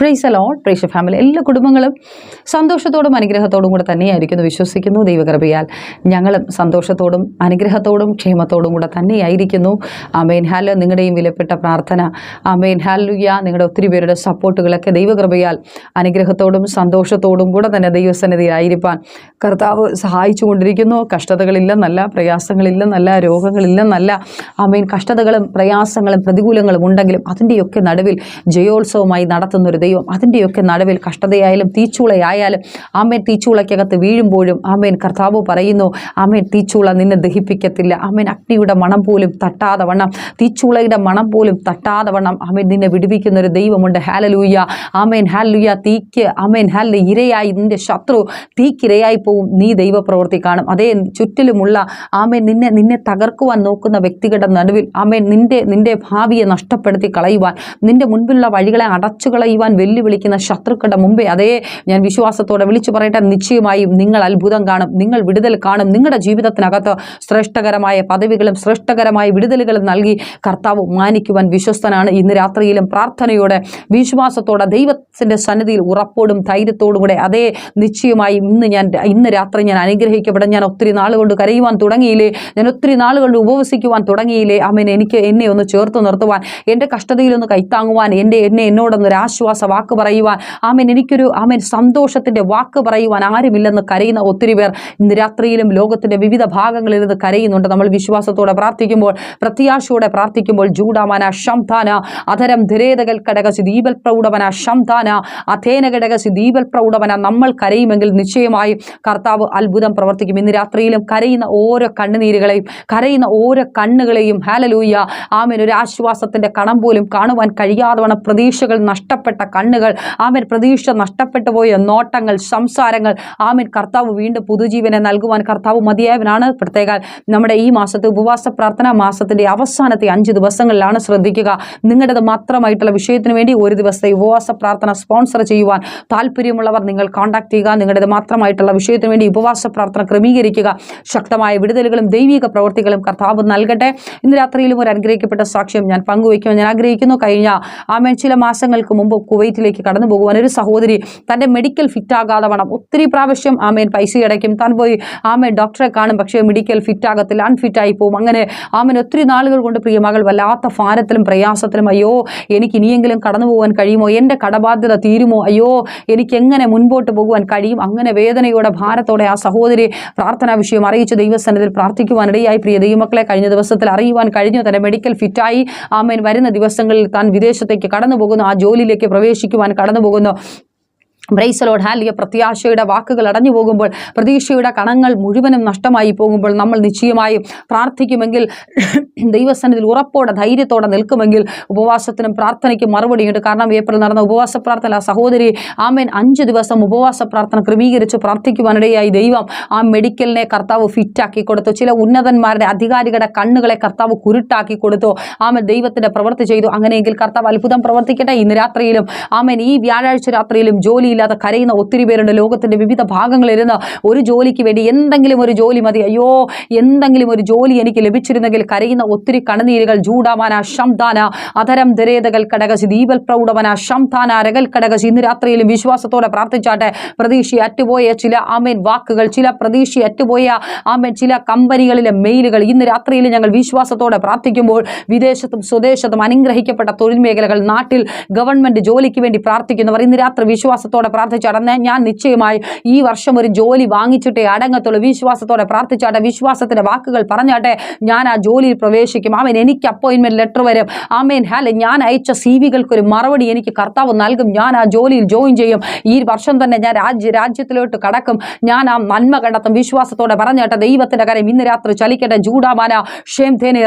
Price alone പ്രേക്ഷ family എല്ലാ കുടുംബങ്ങളും സന്തോഷത്തോടും അനുഗ്രഹത്തോടും കൂടെ തന്നെയായിരിക്കുന്നു. വിശ്വസിക്കുന്നു. ദൈവകൃപയാൽ ഞങ്ങളും സന്തോഷത്തോടും അനുഗ്രഹത്തോടും ക്ഷേമത്തോടും കൂടെ തന്നെയായിരിക്കുന്നു. അമേൻ ഹാലോ നിങ്ങളുടെയും വിലപ്പെട്ട പ്രാർത്ഥന. അമേൻ ഹാലുയ നിങ്ങളുടെ ഒത്തിരി പേരുടെ സപ്പോർട്ടുകളൊക്കെ ദൈവകൃപയാൽ അനുഗ്രഹത്തോടും സന്തോഷത്തോടും കൂടെ തന്നെ ദൈവസന്നിധിയിലായിരിക്കാൻ കർത്താവ് സഹായിച്ചു കൊണ്ടിരിക്കുന്നു കഷ്ടതകളില്ലെന്നല്ല പ്രയാസങ്ങളില്ലെന്നല്ല രോഗങ്ങളില്ലെന്നല്ല. അമേൻ കഷ്ടതകളും പ്രയാസങ്ങളും പ്രതികൂലങ്ങളും ഉണ്ടെങ്കിലും അതിന്റെയൊക്കെ നടുവിൽ ജയോത്സവമായി നടത്തുന്ന ഒരു ദൈവം. അതിന്റെയൊക്കെ നടുവിൽ കഷ്ടതയായാലും തീച്ചൂളയായാലും ആമേൻ തീച്ചൂളയ്ക്കകത്ത് വീഴുമ്പോഴും ആമേൻ കർത്താവ് പറയുന്നു ആമേൻ തീച്ചൂള നിന്നെ ദഹിപ്പിക്കത്തില്ല. ആമേൻ അഗ്നിയുടെ മണം പോലും തട്ടാതെ വണ്ണം. തീച്ചൂളയുടെ മണം പോലും തട്ടാതെ വണ്ണം. ആമേൻ നിന്നെ വിടുവിക്കുന്ന ഒരു ദൈവമുണ്ട്. ഹാലലൂയ ആമേൻ ഹാലൂയ തീക്ക് ആമേൻ ഹാലിന്റെ ഇരയായി നിന്റെ ശത്രു തീക്കിരയായി പോവും. നീ ദൈവപ്രവൃത്തി കാണും. അതേ ചുറ്റിലുമുള്ള ആമേൻ നിന്നെ നിന്നെ തകർക്കുവാൻ നോക്കുന്ന വ്യക്തികളുടെ നടുവിൽ ആമേൻ നിന്റെ നിന്റെ ഭാവിയെ നഷ്ടപ്പെടുത്തി കളയുവാൻ നിന്റെ മുൻപിലുള്ള വഴികളെ അടച്ചു കളയുവാൻ വെല്ലുവിളിക്കുന്ന ശത്രുക്കളുടെ മുമ്പേ അതേ ഞാൻ വിശ്വാസത്തോടെ വിളിച്ചു പറയട്ടെ. നിശ്ചയമായും നിങ്ങൾ അത്ഭുതം കാണും. നിങ്ങൾ വിടുതൽ കാണും. നിങ്ങളുടെ ജീവിതത്തിനകത്ത് ശ്രേഷ്ഠകരമായ പദവികളും ശ്രേഷ്ഠകരമായ വിടുതലുകളും നൽകി കർത്താവ് മാനിക്കുവാൻ വിശ്വസ്തനാണ്. ഇന്ന് രാത്രിയിലും പ്രാർത്ഥനയോടെ വിശ്വാസത്തോടെ ദൈവത്തിന്റെ സന്നിധിയിൽ ഉറപ്പോടും ധൈര്യത്തോടും കൂടെ അതേ നിശ്ചയമായും ഇന്ന് ഞാൻ ഇന്ന് രാത്രി ഞാൻ അനുഗ്രഹിക്കപ്പെടാൻ ഞാൻ ഒത്തിരി നാളുകൊണ്ട് കരയുവാൻ തുടങ്ങിയില്ലേ? ഞാൻ ഒത്തിരി നാളുകൊണ്ട് ഉപവസിക്കുവാൻ തുടങ്ങിയില്ലേ? അമ്മൻ എനിക്ക് എന്നെ ഒന്ന് ചേർത്ത് നിർത്തുവാൻ എന്റെ കഷ്ടതയിലൊന്ന് കൈത്താങ്ങുവാൻ എന്റെ എന്നെ എന്നോടൊന്നൊരു വാക്ക് പറയുവാൻ. ആമൻ എനിക്കൊരു ആമൻ സന്തോഷത്തിന്റെ വാക്ക് പറയുവാൻ ആരുമില്ലെന്ന് കരയുന്ന ഒത്തിരി പേർ ഇന്ന് രാത്രിയിലും ലോകത്തിന്റെ വിവിധ ഭാഗങ്ങളിൽ നിന്ന് കരയുന്നുണ്ട്. നമ്മൾ വിശ്വാസത്തോടെ പ്രാർത്ഥിക്കുമ്പോൾ പ്രത്യാശയോടെ പ്രാർത്ഥിക്കുമ്പോൾ ജൂഡാമന ശംധാന അധരം ധിരേതകൽ കടകസി ദീപൽ പ്രൗഢവന ശംധാന അധേന കടകസി ദീപൽ പ്രൗഢവന. നമ്മൾ കരയുമെങ്കിൽ നിശ്ചയമായും കർത്താവ് അത്ഭുതം പ്രവർത്തിക്കും. ഇന്ന് രാത്രിയിലും കരയുന്ന ഓരോ കണ്ണുനീരുകളെയും കരയുന്ന ഓരോ കണ്ണുകളെയും ഹാലലൂയ്യ ആമേൻ ഒരു ആശ്വാസത്തിന്റെ കണം പോലും കാണുവാൻ കഴിയാതെ പ്രതീക്ഷകൾ നഷ്ടപ്പെട്ട കണ്ണുകൾ. ആമൻ പ്രതീക്ഷ നഷ്ടപ്പെട്ടു പോയ. നോട്ടങ്ങൾ സംസാരങ്ങൾ. ആമൻ കർത്താവ് വീണ്ടും പുതുജീവനെ നൽകുവാൻ കർത്താവ് മതിയായവനാണ്. പ്രത്യേക നമ്മുടെ ഈ മാസത്തെ ഉപവാസ പ്രാർത്ഥന മാസത്തിന്റെ അവസാനത്തെ അഞ്ച് ദിവസങ്ങളിലാണ് ശ്രദ്ധിക്കുക. നിങ്ങളുടേത് മാത്രമായിട്ടുള്ള വിഷയത്തിന് വേണ്ടി ഒരു ദിവസത്തെ ഉപവാസ പ്രാർത്ഥന സ്പോൺസർ ചെയ്യുവാൻ താല്പര്യമുള്ളവർ നിങ്ങൾ കോൺടാക്ട് ചെയ്യുക. നിങ്ങളുടേത് മാത്രമായിട്ടുള്ള വിഷയത്തിന് വേണ്ടി ഉപവാസ പ്രാർത്ഥന ക്രമീകരിക്കുക. ശക്തമായ വിടുതലുകളും ദൈവിക പ്രവൃത്തികളും കർത്താവ് നൽകട്ടെ. ഇന്ന് രാത്രിയിലും ഒരു അനുഗ്രഹിക്കപ്പെട്ട സാക്ഷ്യം ഞാൻ പങ്കുവയ്ക്കുവാൻ ഞാൻ ആഗ്രഹിക്കുന്നു. കഴിഞ്ഞ ആമേൻ ചില മാസങ്ങൾക്ക് മുമ്പ് കുവൈറ്റിലേക്ക് കടന്നു പോകുവാൻ ഒരു സഹോദരി തന്റെ മെഡിക്കൽ ഫിറ്റ് ആകാതെ വേണം. ഒത്തിരി പ്രാവശ്യം ആമേൻ പൈസ അടയ്ക്കും താൻ പോയി ആമേൻ ഡോക്ടറെ കാണും. പക്ഷേ മെഡിക്കൽ ഫിറ്റ് ആകത്തില്ല. അൺഫിറ്റ് ആയി പോകും അങ്ങനെ ആമേൻ ഒത്തിരി നാളുകൾ കൊണ്ട് പ്രിയമകൾ വല്ലാത്ത ഭാരത്തിലും പ്രയാസത്തിലും അയ്യോ എനിക്ക് ഇനിയെങ്കിലും കടന്നു പോകാൻ കഴിയുമോ? എന്റെ കടബാധ്യത തീരുമോ? അയ്യോ എനിക്ക് എങ്ങനെ മുൻപോട്ട് പോകുവാൻ കഴിയും? അങ്ങനെ വേദനയോടെ ഭാരത്തോടെ ആ സഹോദരി പ്രാർത്ഥനാ വിഷയം അറിയിച്ച് ദൈവസന്നിധിയിൽ പ്രാർത്ഥിക്കുവാനിടയായി പ്രിയ ദൈവമക്കളെ കഴിഞ്ഞ ദിവസത്തിൽ അറിയുവാൻ കഴിഞ്ഞു. തന്നെ മെഡിക്കൽ ഫിറ്റായി ആമേൻ വരുന്ന ദിവസങ്ങളിൽ താൻ വിദേശത്തേക്ക് കടന്നു ആ ജോലിയിലേക്ക് പ്രവേശിക്കുവാൻ കടന്നു പോകുന്നു ബ്രൈസലോഡ് ഹാലിയ പ്രത്യാശയുടെ വാക്കുകൾ അടഞ്ഞു പോകുമ്പോൾ പ്രതീക്ഷയുടെ കണങ്ങൾ മുഴുവനും നഷ്ടമായി പോകുമ്പോൾ നമ്മൾ നിശ്ചയമായും പ്രാർത്ഥിക്കുമെങ്കിൽ ദൈവസന്നിധിയിൽ ഉറപ്പോടെ ധൈര്യത്തോടെ നിൽക്കുമെങ്കിൽ ഉപവാസത്തിനും പ്രാർത്ഥനയ്ക്കും മറുപടിയുണ്ട് കാരണം ഏപ്രിൽ നടന്ന ഉപവാസ പ്രാർത്ഥന സഹോദരി ആമേൻ അഞ്ച് ദിവസം ഉപവാസ പ്രാർത്ഥന ക്രമീകരിച്ച് പ്രാർത്ഥിക്കുവാനിടയായി ദൈവം ആ മെഡിക്കലിനെ കർത്താവ് ഫിറ്റാക്കി കൊടുത്തു. ചില ഉന്നതന്മാരുടെ അധികാരികളുടെ കണ്ണുകളെ കർത്താവ് കുരുട്ടാക്കി കൊടുത്തു. ആമൻ ദൈവത്തിന്റെ പ്രവൃത്തി ചെയ്തു. അങ്ങനെയെങ്കിൽ കർത്താവ് അത്ഭുതം പ്രവർത്തിക്കട്ടെ. ഇന്ന് രാത്രിയിലും ആമൻ ഈ വ്യാഴാഴ്ച രാത്രിയിലും ജോലിയില്ലാതെ കരയുന്ന ഒത്തിരി പേരുണ്ട്. ലോകത്തിന്റെ വിവിധ ഭാഗങ്ങളിലിരുന്ന് ഒരു ജോലിക്ക് വേണ്ടി എന്തെങ്കിലും ഒരു ജോലി മതി. അയ്യോ എന്തെങ്കിലും ഒരു ജോലി എനിക്ക് ലഭിച്ചിരുന്നെങ്കിൽ കരയുന്ന ഒത്തിരി കണനീരുകൾ ജൂഡാമാന ശംദാന അതരം ദരേതകൾ കടകശി ദീപൽ പ്രൗഢവന ശംധാന രകൽ കടകശി. ഇന്ന് രാത്രിയിലും വിശ്വാസത്തോടെ പ്രാർത്ഥിച്ചാട്ടെ പ്രതീക്ഷ അറ്റുപോയ ചില ആമേൻ വാക്കുകൾ ചില പ്രതീക്ഷ അറ്റുപോയ ആമേൻ ചില കമ്പനികളിലെ മെയിലുകൾ. ഇന്ന് രാത്രിയിൽ ഞങ്ങൾ വിശ്വാസത്തോടെ പ്രാർത്ഥിക്കുമ്പോൾ വിദേശത്തും സ്വദേശത്തും അനുഗ്രഹിക്കപ്പെട്ട തൊഴിൽ മേഖലകൾ നാട്ടിൽ ഗവൺമെന്റ് ജോലിക്ക് വേണ്ടി പ്രാർത്ഥിക്കുന്നവർ ഇന്ന് രാത്രി വിശ്വാസത്തോടെ പ്രാർത്ഥിച്ചടന്ന് ഞാൻ നിശ്ചയമായി ഈ വർഷം ഒരു ജോലി വാങ്ങിച്ചിട്ടേ അടങ്ങത്തുള്ളൂ. വിശ്വാസത്തോടെ പ്രാർത്ഥിച്ചാട്ടെ വിശ്വാസത്തിന്റെ വാക്കുകൾ പറഞ്ഞാട്ടെ ഞാൻ ആ ജോലിയിൽ പ്രവേശിക്കും. ആമേൻ. എനിക്ക് അപ്പോയിന്റ്മെന്റ് ലെറ്റർ വരും. ആമേൻ. ഹാല ഞാൻ അയച്ച സി വികൾക്കൊരു മറുപടി എനിക്ക് കർത്താവ് നൽകും. ഞാൻ ആ ജോലിയിൽ ജോയിൻ ചെയ്യും. ഈ വർഷം തന്നെ ഞാൻ രാജ്യ രാജ്യത്തിലോട്ട് കടക്കും. ഞാൻ ആ നന്മ കണ്ടെത്തും. വിശ്വാസത്തോടെ പറഞ്ഞാട്ടെ ദൈവത്തിന്റെ കാര്യം ഇന്ന് രാത്രി ചലിക്കട്ടെ. ജൂഡാമാന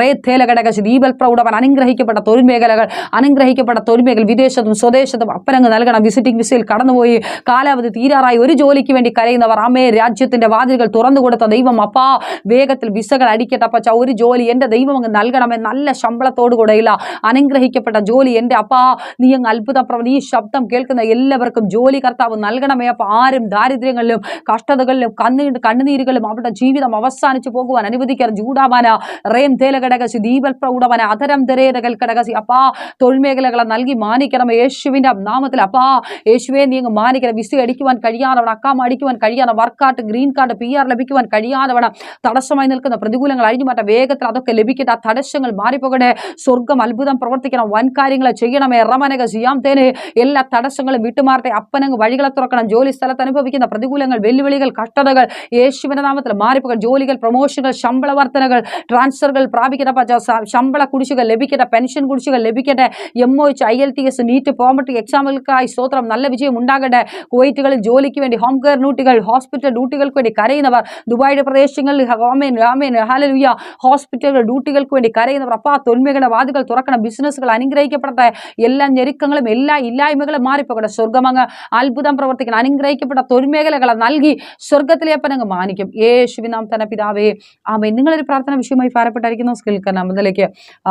റേ തേല ഘടകശി ദീപൽ പ്രൗഢവൻ അനുഗ്രഹിക്കപ്പെട്ട തൊഴിൽ മേഖലകൾ അനുഗ്രഹിക്കപ്പെട്ട തൊഴിൽ മേഖല വിദേശത്തും സ്വദേശത്തും അപ്പനങ്ങ് നൽകണം. വിസിറ്റിംഗ് വിസയിൽ കടന്നുപോയി പോയി. കാലാവധി തീരാറായി. ഒരു ജോലിക്ക് വേണ്ടി കരയുന്നവർ അമ്മേ രാജ്യത്തിന്റെ വാതിലുകൾ തുറന്നു കൊടുത്ത ദൈവം അപ്പാ വേഗത്തിൽ വിസകൾ അടിക്കട്ടെ അപ്പച്ച ഒരു ജോലി എന്റെ ദൈവം അങ്ങ് നൽകണമേ നല്ല ശമ്പളത്തോടു കൂടെയില്ല അനുഗ്രഹിക്കപ്പെട്ട ജോലി എന്റെ അപ്പാ നീ അങ്ങ് അത്ഭുത ഈ ശബ്ദം കേൾക്കുന്ന എല്ലാവർക്കും ജോലി കർത്താവ് നൽകണമേ അപ്പൊ ആരും ദാരിദ്ര്യങ്ങളിലും കഷ്ടതകളിലും കണ്ണീർ കണ്ണുനീരുകളിലും അവരുടെ ജീവിതം അവസാനിച്ചു പോകുവാൻ അനുവദിക്കാൻ ചൂടാവാന. റേം തേലഘടകസി ദീപൽ പ്രൗഢവന അതരം തെരേതകൽ ഘടകസി അപ്പാ തൊഴിൽ മേഖലകളെ നൽകി മാനിക്കണം യേശുവിന്റെ നാമത്തിൽ അപ്പാ യേശുവെ നീ അങ്ങ് മാനിക്കണം വിസ അടിക്കുവാൻ കഴിയാതവണം അക്കാം അടിക്കുവാൻ കഴിയാതെ വർക്കാട്ട് ഗ്രീൻ കാർഡ് പി ആർ ലഭിക്കുവാൻ കഴിയാതവണം തടസ്സമായി നിൽക്കുന്ന പ്രതികൂലങ്ങൾ അഴിഞ്ഞു മാറ്റ വേഗത്തിൽ അതൊക്കെ ലഭിക്കട്ടെ. ആ തടസ്സങ്ങൾ മാറിപ്പോകട്ടെ. സ്വർഗം അത്ഭുതം പ്രവർത്തിക്കണം. വൻ കാര്യങ്ങൾ ചെയ്യണമേ. റമനക സിയാം തേനെ എല്ലാ തടസ്സങ്ങളും വിട്ടുമാറട്ടെ. അപ്പനങ്ങ് വഴികളെ തുറക്കണം. ജോലി സ്ഥലത്ത് അനുഭവിക്കുന്ന പ്രതികൂലങ്ങൾ വെല്ലുവിളികൾ കഷ്ടതകൾ യേശുവിന്റെ നാമത്തിൽ മാറിപ്പോകൽ ജോലികൾ പ്രൊമോഷനുകൾ ശമ്പള വർധനകൾ ട്രാൻസ്ഫറുകൾ പ്രാപിക്കട്ടെ. ശമ്പള കുടിശ്ശികൾ ലഭിക്കട്ടെ. പെൻഷൻ കുടിശ്ശികൾ ലഭിക്കട്ടെ. M O H I L T S NEET Prometric എക്സാമുകൾക്കായി സ്തോത്രം. നല്ല വിജയം ഉണ്ടാകട്ടെ കുവൈറ്റുകളിൽ ജോലിക്ക് വേണ്ടി ഹോം കെയർ ഡ്യൂട്ടികൾ ഹോസ്പിറ്റൽ ഡ്യൂട്ടികൾക്ക് വേണ്ടി കരയുന്നവർ ദുബായിയുടെ പ്രദേശങ്ങളിൽ ഹോമേൻ രാമേൻ ഹാലലുയ്യ ഹോസ്പിറ്റലുകൾ ഡ്യൂട്ടികൾക്ക് വേണ്ടി കരയുന്നവർ അപ്പാ തൊന്മയുടെ വാതികൾ തുറക്കണം ബിസിനസ്സുകൾ അനുഗ്രഹിക്കപ്പെടട്ടെ എല്ലാ ഞെരുക്കങ്ങളും എല്ലാ ഇല്ലായ്മകളും മാറിപ്പോകട്ടെ സ്വർഗമങ്ങ് അത്ഭുതം പ്രവർത്തിക്കണം അനുഗ്രഹിക്കപ്പെട്ട തൊഴിൽമേഖലകളെ നൽകി സ്വർഗത്തിലെ അപ്പനങ്ങ് മാനിക്കും. യേശുവിനാം തന്നെ പിതാവേ ആമേ നിങ്ങളൊരു പ്രാർത്ഥന വിഷയമായി ഭാരപ്പെട്ടായിരിക്കുന്നു സ്കിൽക്കർ നമ്പറിലേക്ക്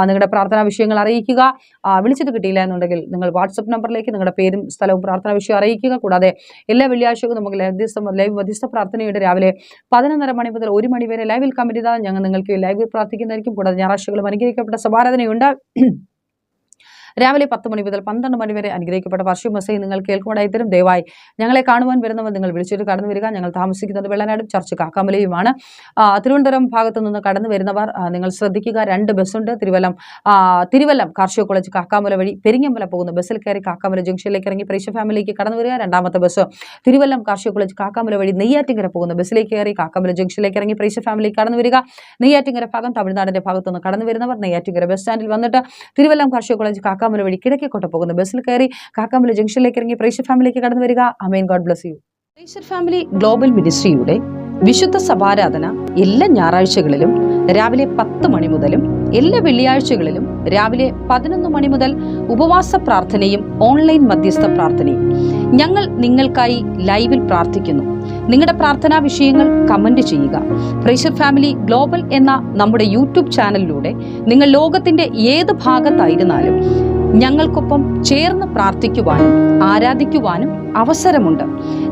നിങ്ങളുടെ പ്രാർത്ഥനാ വിഷയങ്ങൾ അറിയിക്കുക. വിളിച്ചത് കിട്ടിയില്ല എന്നുണ്ടെങ്കിൽ നിങ്ങൾ വാട്സപ്പ് നമ്പറിലേക്ക് നിങ്ങളുടെ പേരും സ്ഥലവും പ്രാർത്ഥനാ വിഷയം അറിയിക്കുക. കൂടാതെ എല്ലാ വെള്ളിയാഴ്ചകളും നമുക്ക് ലൈവ് ലൈവ് മധ്യസ്ഥ പ്രാർത്ഥനയുടെ രാവിലെ പതിനൊന്നര മണി മുതൽ ഒരു മണി വരെ ലൈവിൽ ചെയ്താൽ ഞങ്ങൾ നിങ്ങൾക്ക് ലൈവിൽ പ്രാർത്ഥിക്കുന്നതായിരിക്കും. കൂടാതെ ഞായറാഴ്ചകളും അനുഗ്രഹിക്കപ്പെട്ട സമാരാധനയുണ്ട്. രാവിലെ പത്ത് മണി മുതൽ പന്ത്രണ്ട് മണി വരെ അനുഗ്രഹിക്കപ്പെട്ട വർഷം മെസ്സേജ് നിങ്ങൾ കേൾക്കുവാനായി തരും ദയവായി ഞങ്ങളെ കാണുവാൻ വരുന്നവർ നിങ്ങൾ വിളിച്ചിട്ട് കടന്നു വരിക. ഞങ്ങൾ താമസിക്കുന്നത് വെള്ളനാടും ചർച്ച് കാക്കാമലയുമാണ്. തിരുവനന്തപുരം ഭാഗത്തു നിന്ന് കടന്നു വരുന്നവർ നിങ്ങൾ ശ്രദ്ധിക്കുക. രണ്ട് ബസ്സുണ്ട്. തിരുവല്ലം തിരുവല്ലം കാർഷിക കോളേജ് കാക്കാമല വഴി പെരിങ്ങമ്പല പോകുന്ന ബസ്സിൽ കയറി കാക്കാമല ജംഗ്ഷനിലേക്ക് ഇറങ്ങി പ്രേക്ഷ ഫാമിലിക്ക് കടന്നു വരിക. രണ്ടാമത്തെ ബസ് തിരുവല്ലം കാർഷിക കോളേജ് കാക്കാമല വഴി നെയ്യാറ്റിങ്കര പോകുന്ന ബസ്സിലേക്ക് കയറി കാക്കാമല ജംഗ്ഷനിലേക്ക് ഇറങ്ങി പ്രേക്ഷ ഫാമിലിക്ക് കടന്നു വരിക. നെയ്യാറ്റിങ്കര ഭാഗം തമിഴ്നാടിന്റെ ഭാഗത്തു നിന്ന് കടന്നു വരുന്നവർ നെയ്യാറ്റിങ്ങര ബസ് സ്റ്റാൻഡിൽ വന്നിട്ട് തിരുവല്ലം കാർഷിക കോളേജ് കാക്കാമല വഴി കിഴക്കേക്കോട്ട പോകുന്ന. ബസ്സിൽ കയറി കാക്കാമല ജംഗ്ഷനിലേക്ക് ഇറങ്ങി പ്രേഷർ ഫാമിലിക്ക് കടന്നു വരിക. അമേൻ. God bless you. പ്രേക്ഷർ family global മിനിസ്ട്രിയുടെ വിശുദ്ധ സഭാരാധന എല്ലാ ഞായറാഴ്ചകളിലും രാവിലെ പത്ത് മണി മുതലും എല്ലാ വെള്ളിയാഴ്ചകളിലും രാവിലെ പതിനൊന്ന് മണി മുതൽ ഉപവാസ പ്രാർത്ഥനയും ഓൺലൈൻ മധ്യസ്ഥ പ്രാർത്ഥനയും ഞങ്ങൾ നിങ്ങൾക്കായി ലൈവിൽ പ്രാർത്ഥിക്കുന്നു. നിങ്ങളുടെ പ്രാർത്ഥനാ വിഷയങ്ങൾ കമന്റ് ചെയ്യുക. പ്രേഷർ ഫാമിലി ഗ്ലോബൽ എന്ന നമ്മുടെ യൂട്യൂബ് ചാനലിലൂടെ നിങ്ങൾ ലോകത്തിന്റെ ഏത് ഭാഗത്തായിരുന്നാലും ഞങ്ങൾക്കൊപ്പം ചേർന്ന് പ്രാർത്ഥിക്കുവാനും ആരാധിക്കുവാനും അവസരമുണ്ട്.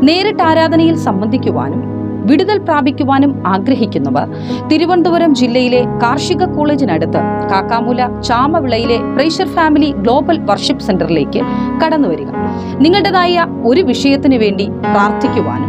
നേരിട്ട് ആരാധനയിൽ സംബന്ധിക്കുവാനും വിടുതൽ പ്രാപിക്കുവാനും ആഗ്രഹിക്കുന്നവർ തിരുവനന്തപുരം ജില്ലയിലെ കാർഷിക കോളേജിനടുത്ത് കാക്കാമൂല ചാമവിളയിലെ പ്രേഷർ ഫാമിലി ഗ്ലോബൽ വർഷിപ്പ് സെന്ററിലേക്ക് കടന്നുവരിക. നിങ്ങളുടേതായ ഒരു വിഷയത്തിന് വേണ്ടി പ്രാർത്ഥിക്കുവാനും